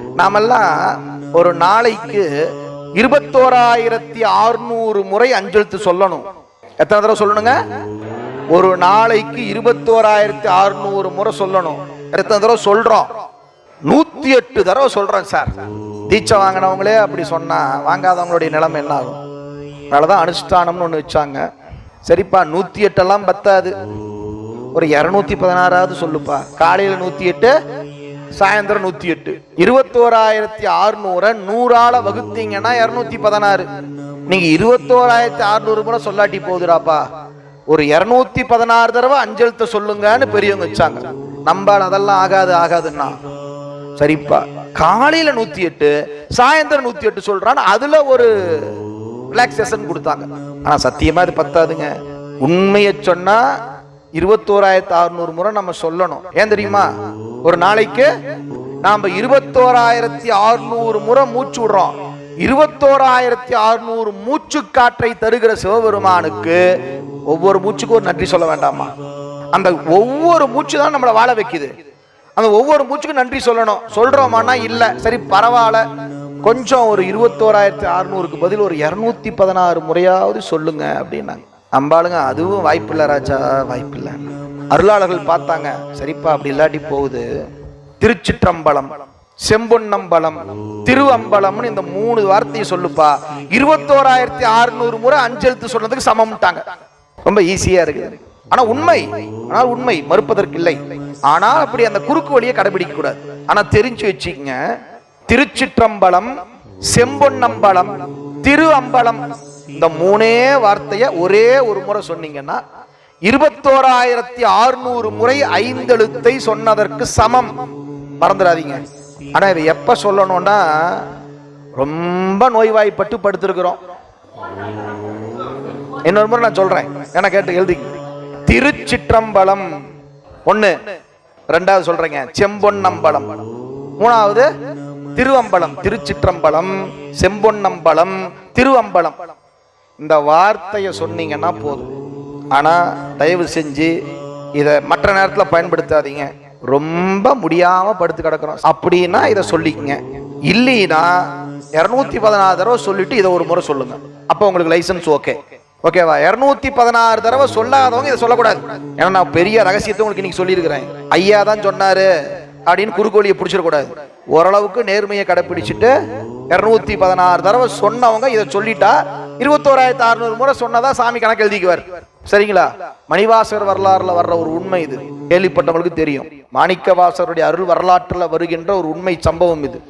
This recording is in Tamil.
நாமெல்லாம் ஒரு நாளைக்கு இருபத்தோராயிரத்தி அறுநூறு முறை அஞ்செழுத்து சொல்லணும். எத்தனை தடவை சொல்லணுங்க? ஒரு நாளைக்கு இருபத்தோராயிரத்தி அறுநூறு முறை சொல்லணும். எத்தனை தடவை சொல்றோம்? நூத்தி எட்டு தடவை சொல்றேன் சார். தீட்சை வாங்கினவங்களே அப்படி சொன்னா வாங்காதவங்களுடைய நிலைமை என்ன ஆகும்? அதனாலதான் அனுஷ்டானம்னு ஒன்று வச்சாங்க. சரிப்பா நூத்தி எட்டெல்லாம் பத்தாது. ஒரு இரநூத்தி பதினாறாவது சொல்லுப்பா. காலையில நூத்தி எட்டு சாயந்தரம் நூத்தி எட்டு இருபத்தோராயிரத்தி அறுநூற நூறால வகுத்தீங்கன்னா இருநூத்தி பதினாறு. நீங்க இருபத்தோராயிரத்தி அறுநூறு முறை சொல்லாட்டி போகுதுடாப்பா ஒரு இருநூத்தி பதினாறு தடவை அஞ்செழுத்த சொல்லுங்கன்னு பெரியவங்க வச்சாங்க. நம்பால் அதெல்லாம் ஆகாது ஆகாதுன்னா. சரிப்பா. காலையில நூத்தி எட்டு சாயந்தரம் நூத்தி எட்டு சொல்றான்னு அதுல ஒரு ரிலாக்ஸேஷன் கொடுத்தாங்க. ஆனா சத்தியமா இது பத்தாதுங்க. உண்மையை சொன்னா இருபத்தோராயிரத்தி அறுநூறு முறை நம்ம சொல்லணும். ஏன் தெரியுமா? ஒரு நாளைக்கு நாம இருபத்தோராயிரத்தி அறுநூறு முறை மூச்சு விடுறோம். இருபத்தோராயிரத்தி அறுநூறு மூச்சு காற்றை தருகிற சிவபெருமானுக்கு ஒவ்வொரு மூச்சுக்கும் ஒரு நன்றி சொல்ல வேண்டாமா? அந்த ஒவ்வொரு மூச்சு தான் நம்மளை வாழ வைக்குது. அந்த ஒவ்வொரு மூச்சுக்கும் நன்றி சொல்லணும். சொல்றோமானா இல்ல. சரி பரவாயில்ல. கொஞ்சம் ஒரு இருபத்தோராயிரத்தி அறுநூறுக்கு பதில் ஒரு இரநூத்தி பதினாறு முறையாவது சொல்லுங்க அப்படின்னாங்க. அம்பாளுங்க அதுவும் வாய்ப்பில்லை ராஜா வாய்ப்பில்லை. அருளாளர்கள் பார்த்தாங்க சரிப்பா அப்படி இல்லாட்டி போகுது. திருச்சிற்றம்பலம் செம்பொன்னம்பலம் திருவம்பலம்னு இந்த மூணு வார்த்தையை சொல்லுப்பா. இருபத்தோராயிரத்தி அறுநூறு முறை அஞ்செழுத்து சொன்னதுக்கு சமம்ட்டாங்க. ரொம்ப ஈஸியா இருக்குது. ஆனா உண்மை. ஆனால் உண்மை மறுப்பதற்கு இல்லை ஆனால் அப்படி அந்த குறுக்கு வழியை கடைபிடிக்க கூடாது. ஆனா தெரிஞ்சு வச்சுக்கங்க. திருச்சிற்றம்பலம் செம்பொன்னம்பலம் திரு அம்பலம் இந்த மூணே வார்த்தைய ஒரே ஒரு முறை சொன்னீங்கன்னா இருபத்தோராயிரத்தி அறுநூறு முறை ஐந்தெழுத்தை சொன்னதற்கு சமம். மறந்துடாதீங்க. ஆனா இதை எப்ப சொல்லணும்னா ரொம்ப நோய்வாய்ப்பட்டு படுத்திருக்கிறோம். இன்னொரு முறை நான் சொல்றேன். என்ன கேட்டு எழுதி. திருச்சிற்றம்பலம். ஒண்ணு. ரெண்டாவது சொல்றேங்க. செம்பொன்னம்பலம். மூணாவது திருவம்பலம். திருச்சிற்றம்பலம். செம்பொன்னம்பலம். திருவம்பலம். இந்த வார்த்தையை சொன்னீங்கன்னா போதும். ஆனால் தயவு செஞ்சு இதை மற்ற நேரத்தில் பயன்படுத்தாதீங்க. ரொம்ப முடியாமல் படுத்து கிடக்கிறோம். அப்படின்னா இதை சொல்லிக்கங்க. இல்லைன்னா இரநூத்தி பதினாறு தடவை சொல்லிட்டு இதை ஒரு முறை சொல்லுங்க. அப்போ உங்களுக்கு லைசன்ஸ் ஓகே ஓகேவா இரநூத்தி பதினாறு தடவை சொல்லாதவங்க இதை சொல்லக்கூடாது. ஏன்னா நான் பெரிய ரகசியத்தை உங்களுக்கு இன்னைக்கு சொல்லியிருக்கிறேன். ஐயா தான் சொன்னாரு அப்படின்னு குறுக்கோழியை பிடிச்சிடக்கூடாது. ஓரளவுக்கு நேர்மையை கடைப்பிடிச்சிட்டு இரநூத்தி பதினாறு தடவை சொன்னவங்க இதை சொல்லிட்டா இருபத்தோராயிரத்தி அறுநூறு முறை சொன்னதா சாமி கணக்கு எழுதிக்குவார். சரிங்களா? மணிவாசர் வரலாறுல வர்ற ஒரு உண்மை இது. கேள்விப்பட்டவங்களுக்கு தெரியும். மாணிக்கவாசருடைய அருள் வரலாற்றுல வருகின்ற ஒரு உண்மை சம்பவம் இது.